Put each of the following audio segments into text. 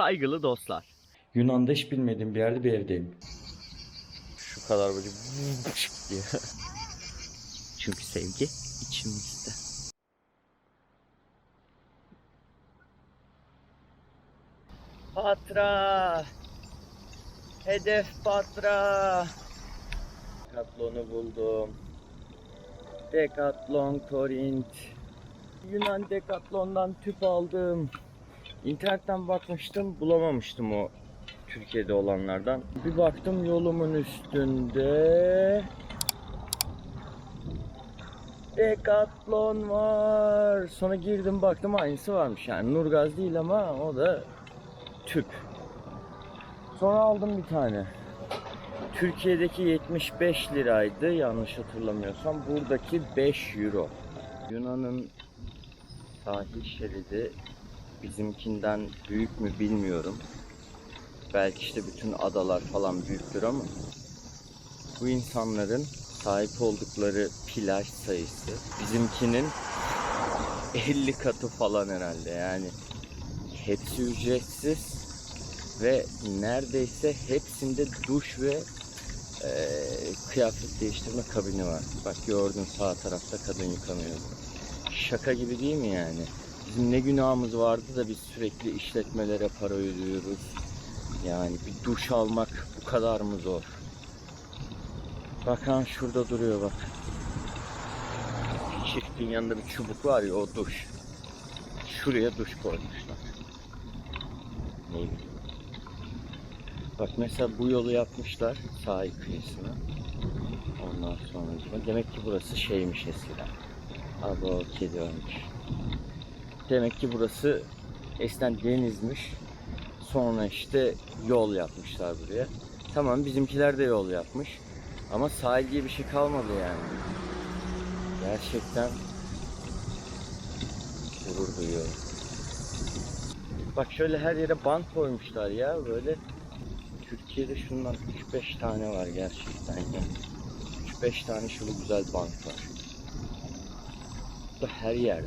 Saygılı dostlar. Yunan'da hiç bilmediğim bir yerde bir evdeyim. Şu kadar böyle diye. Çünkü sevgi içimizde. Patra. Hedef Patra. Decathlon'u buldum. Decathlon Korint. Yunan Decathlon'dan tüp aldım. İnternetten bakmıştım, bulamamıştım o Türkiye'de olanlardan. Bir baktım yolumun üstünde Decathlon var. Sonra girdim baktım aynısı varmış. Yani Nurgaz değil ama o da tüp. Sonra aldım bir tane. Türkiye'deki 75 liraydı yanlış hatırlamıyorsam. Buradaki 5 euro. Yunan'ın sahil şeridi bizimkinden büyük mü bilmiyorum. Belki işte bütün adalar falan büyüktür ama bu insanların sahip oldukları plaj sayısı bizimkinin 50 katı falan herhalde yani hepsi ücretsiz ve neredeyse hepsinde duş ve e, kıyafet değiştirme kabini var. Bak gördün sağ tarafta kadın yıkanıyor. Şaka gibi değil mi yani? Bizim ne günahımız vardı da biz sürekli işletmelere para ödüyoruz. Yani bir duş almak bu kadar mı zor? Bakın şurada duruyor bak. Çiftin yanında bir çubuk var ya o duş. Şuraya duş koymuşlar. Ne. Bak mesela bu yolu yapmışlar sahil kıyısına. Ondan sonra demek ki burası şeymiş eskiden. Abi o kedi ölmüş. Demek ki burası eskiden denizmiş. Sonra işte yol yapmışlar buraya. Tamam bizimkiler de yol yapmış. Ama sahil diye bir şey kalmadı yani. Gerçekten gurur duyuyorum. Bak şöyle her yere bank koymuşlar ya böyle. Türkiye'de şundan 3-5 tane var gerçekten ya. 3-5 tane şöyle güzel bank var. Bu her yerde.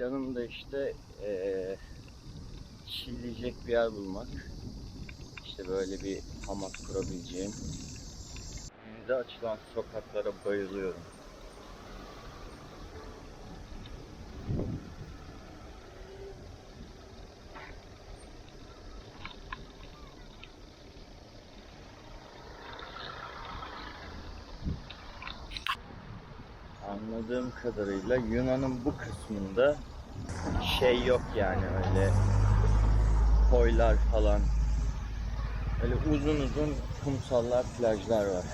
Planım da işte eee çiğleyecek bir yer bulmak. İşte böyle bir hamak kurabileceğim. Denize açılan sokaklara bayılıyorum. Anladığım kadarıyla Yunan'ın bu kısmında şey yok yani öyle koylar falan. Öyle uzun uzun kumsallar, plajlar var.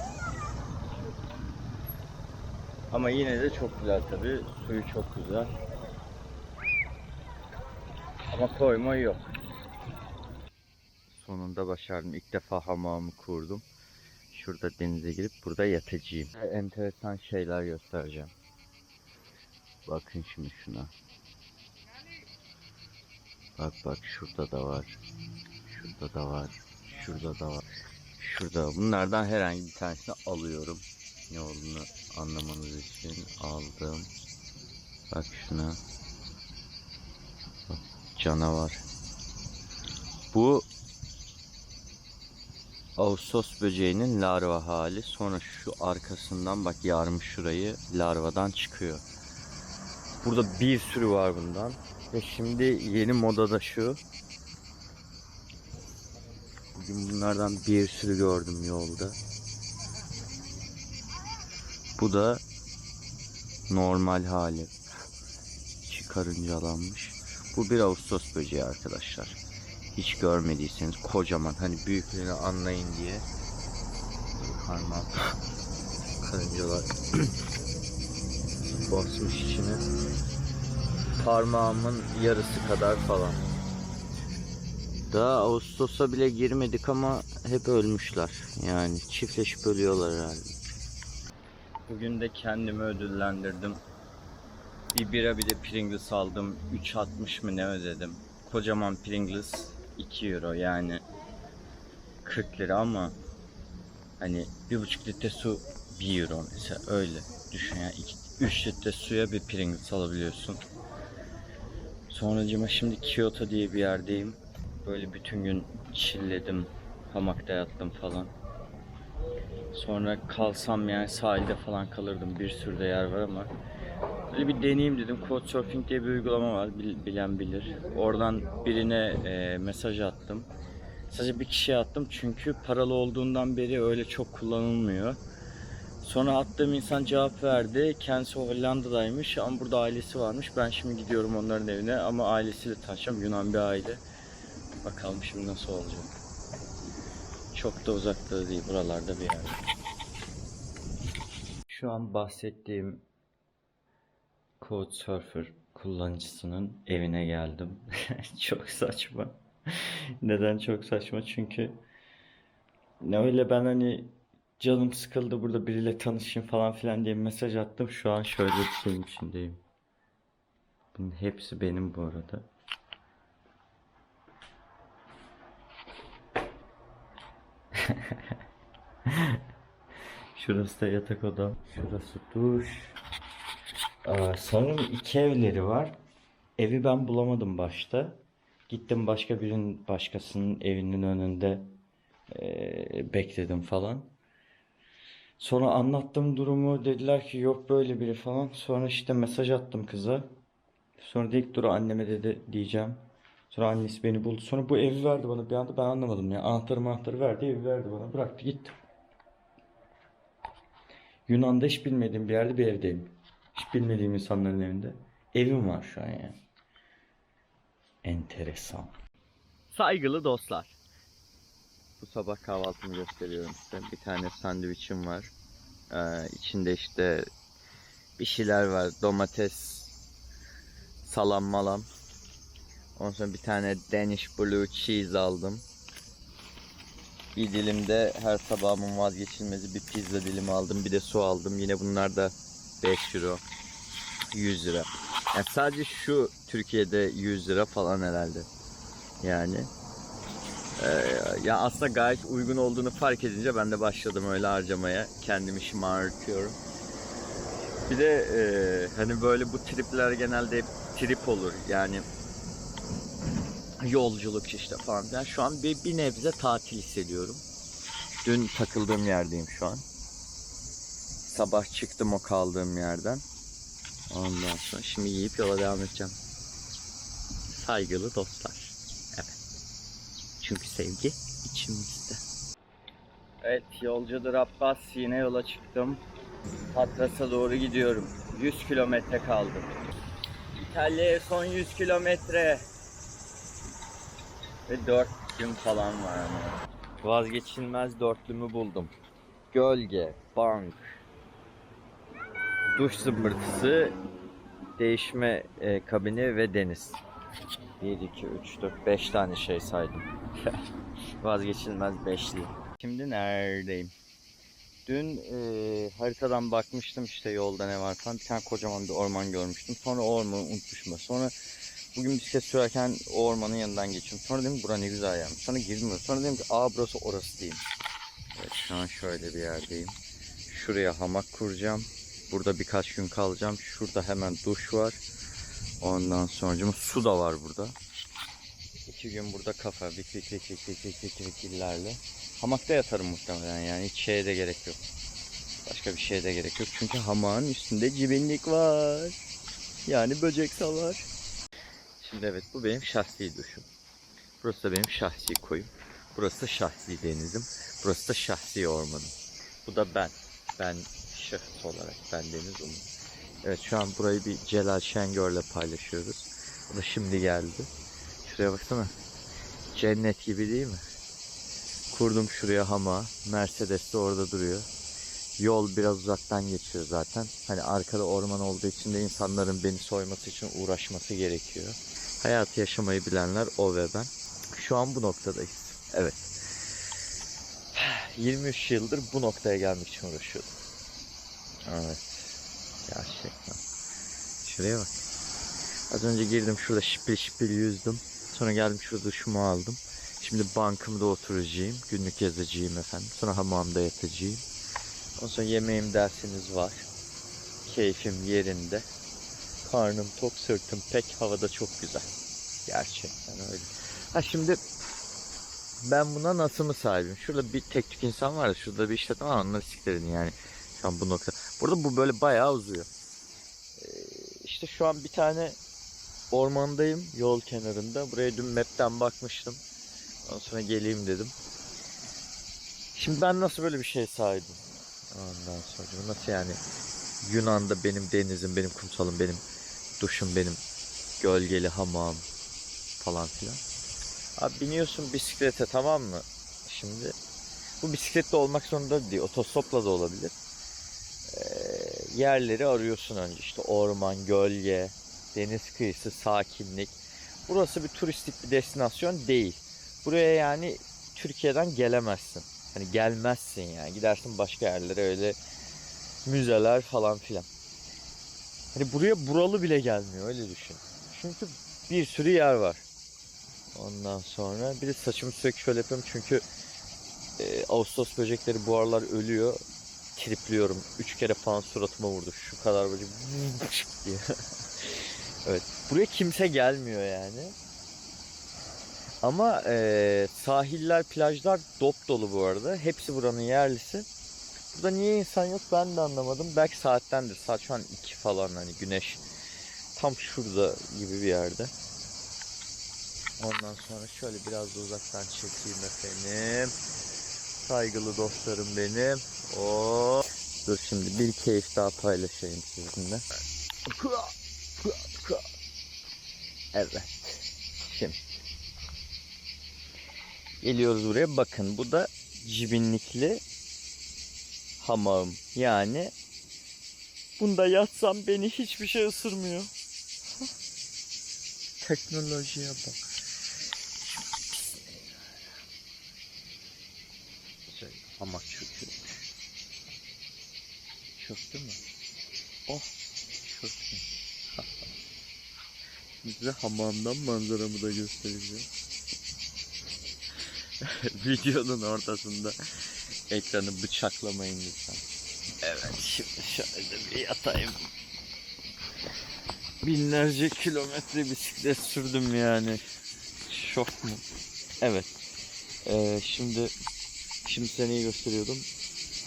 Ama yine de çok güzel tabi. Suyu çok güzel. Ama koyma yok. Sonunda başardım. İlk defa hamamı kurdum. Şurada denize girip burada yatacağım. Enteresan şeyler göstereceğim. Bakın şimdi şuna. Bak bak şurada da var. Şurada da var. Şurada da var. Şurada. Bunlardan herhangi bir tanesini alıyorum. Ne olduğunu anlamanız için aldım. Bak şuna. Bak, canavar. Bu Ağustos böceğinin larva hali. Sonra şu arkasından bak yarmış şurayı larvadan çıkıyor. Burada bir sürü var bundan. Ve şimdi yeni moda da şu. Bugün bunlardan bir sürü gördüm yolda. Bu da normal hali. İçi karıncalanmış. Bu bir Ağustos böceği arkadaşlar. Hiç görmediyseniz kocaman hani büyüklüğünü anlayın diye. Karma karıncalar basmış içine parmağımın yarısı kadar falan. Daha Ağustos'a bile girmedik ama hep ölmüşler. Yani çiftleşip ölüyorlar herhalde. Bugün de kendimi ödüllendirdim. Bir bira bir de Pringles aldım. 3.60 mı ne ödedim. Kocaman Pringles 2 euro yani 40 lira ama hani bir buçuk litre su 1 euro mesela öyle düşün yani 3 litre suya bir Pringles alabiliyorsun. Sonracıma şimdi Kyoto diye bir yerdeyim. Böyle bütün gün chillledim. Hamakta yattım falan. Sonra kalsam yani sahilde falan kalırdım. Bir sürü de yer var ama Böyle bir deneyeyim dedim. Couchsurfing diye bir uygulama var. bil- Bilen bilir. Oradan birine e, mesaj attım. Sadece bir kişiye attım çünkü paralı olduğundan beri öyle çok kullanılmıyor. Sonra attığım insan cevap verdi. Kendisi Hollanda'daymış ama burada ailesi varmış. Ben şimdi gidiyorum onların evine ama ailesiyle tanışacağım. Yunan bir aile. Bakalım şimdi nasıl olacak. Çok da uzakta değil. Buralarda bir yerde. Şu an bahsettiğim Couchsurfer kullanıcısının evine geldim. çok saçma. Neden çok saçma? Çünkü ne öyle ben hani canım sıkıldı burada biriyle tanışayım falan filan diye mesaj attım. Şu an şöyle bir şeyin içindeyim. Bunun hepsi benim bu arada. Şurası da yatak odam. Şurası duş. Aa, sanırım iki evleri var. Evi ben bulamadım başta. Gittim başka birinin başkasının evinin önünde eee, bekledim falan. Sonra anlattım durumu. Dediler ki yok böyle biri falan. Sonra işte mesaj attım kıza. Sonra dedik dur anneme dedi diyeceğim. Sonra annesi beni buldu. Sonra bu evi verdi bana bir anda ben anlamadım ya. Anahtarı anahtarı verdi evi verdi bana. Bıraktı gitti. Yunan'da hiç bilmediğim bir yerde bir evdeyim. Hiç bilmediğim insanların evinde. Evim var şu an yani. Enteresan. Saygılı dostlar. Bu sabah kahvaltımı gösteriyorum size. Bir tane sandviçim var. Ee, içinde işte bir şeyler var. Domates, salam malam. Ondan sonra bir tane Danish Blue Cheese aldım. Bir dilim de her sabahımın vazgeçilmezi bir pizza dilimi aldım. Bir de su aldım. Yine bunlar da 5 euro. 100 lira. Yani sadece şu Türkiye'de 100 lira falan herhalde. Yani. Ee, ya aslında gayet uygun olduğunu fark edince ben de başladım öyle harcamaya. Kendimi şımartıyorum. Bir de e, hani böyle bu tripler genelde hep trip olur. Yani yolculuk işte falan. Ben şu an bir, bir nebze tatil hissediyorum. Dün takıldığım yerdeyim şu an. Sabah çıktım o kaldığım yerden. Ondan sonra şimdi yiyip yola devam edeceğim. Saygılı dostlar. Çünkü sevgi içimizde. Evet yolcudur Abbas yine yola çıktım. Patras'a doğru gidiyorum. 100 kilometre kaldı. İtalya'ya son 100 kilometre. Ve 4 gün falan var ama. Vazgeçilmez dörtlümü buldum. Gölge, bank, duş zımbırtısı, değişme e, kabini ve deniz. 1, 2, 3, 4, 5 tane şey saydım. Vazgeçilmez beşli. Şimdi neredeyim? Dün e, haritadan bakmıştım işte yolda ne var falan. Bir tane kocaman bir orman görmüştüm. Sonra o ormanı unutmuşum. ben. Sonra bugün bisiklet sürerken o ormanın yanından geçiyorum. Sonra dedim bura ne güzel yermiş. Sonra girdim. Sonra dedim ki aa burası orası değil. Evet şu an şöyle bir yerdeyim. Şuraya hamak kuracağım. Burada birkaç gün kalacağım. Şurada hemen duş var. Ondan sonra su da var burada. İki gün burada kafa. Vik vik vik vik. Hamakta yatarım muhtemelen yani hiç şeye gerek yok. Başka bir şeye gerek yok. Çünkü hamağın üstünde cibinlik var. Yani böcek salar. Şimdi evet bu benim şahsi duşum. Burası benim şahsi koyum. Burası şahsi denizim. Burası şahsi ormanım. Bu da ben. Ben şahıs olarak. Ben Deniz Umut. Evet şu an burayı bir Celal Şengör'le paylaşıyoruz. O da şimdi geldi. Şuraya baksana. Cennet gibi değil mi? Kurdum şuraya hama. Mercedes de orada duruyor. Yol biraz uzaktan geçiyor zaten. Hani arkada orman olduğu için de insanların beni soyması için uğraşması gerekiyor. Hayatı yaşamayı bilenler o ve ben. Şu an bu noktadayız. Evet. 23 yıldır bu noktaya gelmek için uğraşıyordum. Evet. Gerçekten. Şuraya bak. Az önce girdim şurada şipil şipil yüzdüm. Sonra geldim şurada duşumu aldım. Şimdi bankımda oturacağım. Günlük yazacağım efendim. Sonra hamamda yatacağım. Ondan sonra yemeğim dersiniz var. Keyfim yerinde. Karnım tok, sırtım pek, havada çok güzel. Gerçekten öyle. Ha şimdi ben buna nasıl mı sahibim? Şurada bir tek tük insan var şurada bir işletme var, onları siktirin yani. Şu an bu nokta. Burada bu böyle bayağı uzuyor. İşte şu an bir tane ormandayım, yol kenarında. Buraya dün map'ten bakmıştım. Ondan sonra geleyim dedim. Şimdi ben nasıl böyle bir şey sahibim? Ondan sonra nasıl yani? Yunan'da benim denizim, benim kumsalım, benim duşum, benim gölgeli hamam falan filan. Abi biniyorsun bisiklete tamam mı? Şimdi bu bisikletle olmak zorunda değil. Otostopla da olabilir. Ee, yerleri arıyorsun önce. İşte orman, gölge, deniz kıyısı, sakinlik. Burası bir turistik bir destinasyon değil. Buraya yani Türkiye'den gelemezsin. Hani gelmezsin yani. Gidersin başka yerlere öyle müzeler falan filan. Hani buraya buralı bile gelmiyor öyle düşün. Çünkü bir sürü yer var. Ondan sonra bir de saçımı sürekli şöyle yapıyorum çünkü e, Ağustos böcekleri bu aralar ölüyor. Tripliyorum. Üç kere falan suratıma vurdu. Şu kadar böcek diye. evet. Buraya kimse gelmiyor yani. Ama e, sahiller, plajlar dop dolu bu arada. Hepsi buranın yerlisi. Burada niye insan yok ben de anlamadım. Belki saattendir. Saat şu an 2 falan hani güneş tam şurada gibi bir yerde. Ondan sonra şöyle biraz da uzaktan çekeyim efendim. Saygılı dostlarım benim. Oo. Dur şimdi bir keyif daha paylaşayım sizinle. Evet. Şimdi. Geliyoruz buraya. Bakın bu da cibinlikli hamağım. Yani bunda yatsam beni hiçbir şey ısırmıyor. Teknolojiye bak. Şey, hamak çöküyor. Çöktü mü? Oh çöktü. Size hamamdan manzaramı da göstereceğim. Videonun ortasında ekranı bıçaklamayın lütfen. Evet şimdi şöyle bir yatayım. Binlerce kilometre bisiklet sürdüm yani. Şok mu? Evet. Ee, şimdi şimdi seni gösteriyordum?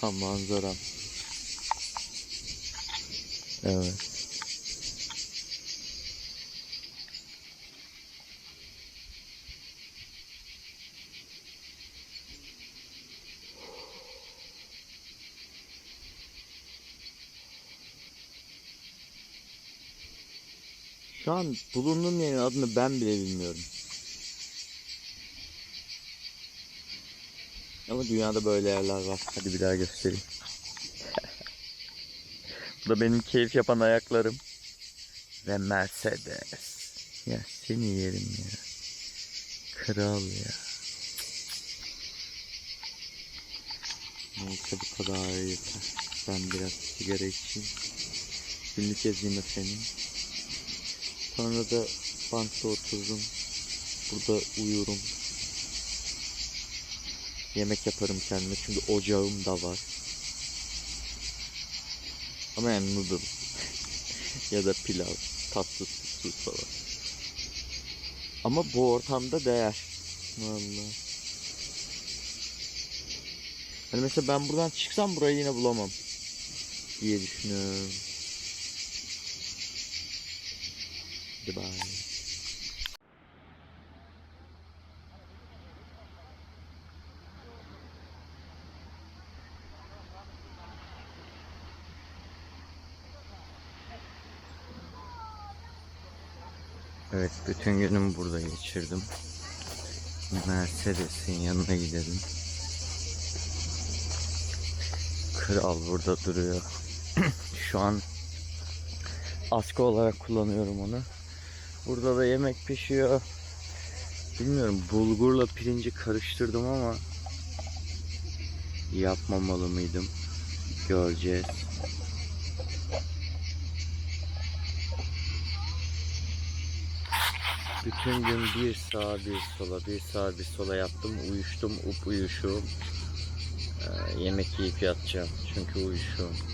Ha manzaram. Evet. Şu an bulunduğum yerin adını ben bile bilmiyorum. Ama dünyada böyle yerler var. Hadi bir daha göstereyim. Da benim keyif yapan ayaklarım. Ve Mercedes. Ya seni yerim ya. Kral ya. Neyse bu kadar yeter. Ben biraz sigara içeyim. Günlük ezeyim efendim. Sonra da bankta oturdum. Burada uyurum. Yemek yaparım kendime çünkü ocağım da var. Ama yani noodle. ya da pilav. Tatlı tuzsuz falan. Ama bu ortamda değer. Vallahi. Hani mesela ben buradan çıksam burayı yine bulamam. diye düşünüyorum. Hadi Evet, bütün günümü burada geçirdim. Mercedes'in yanına gidelim. Kral burada duruyor. Şu an askı olarak kullanıyorum onu. Burada da yemek pişiyor. Bilmiyorum bulgurla pirinci karıştırdım ama yapmamalı mıydım? Göreceğiz. Bütün gün bir sağa bir sola bir sağa bir sola yaptım. Uyuştum up uyuşum. Ee, yemek yiyip yatacağım. Çünkü uyuşum.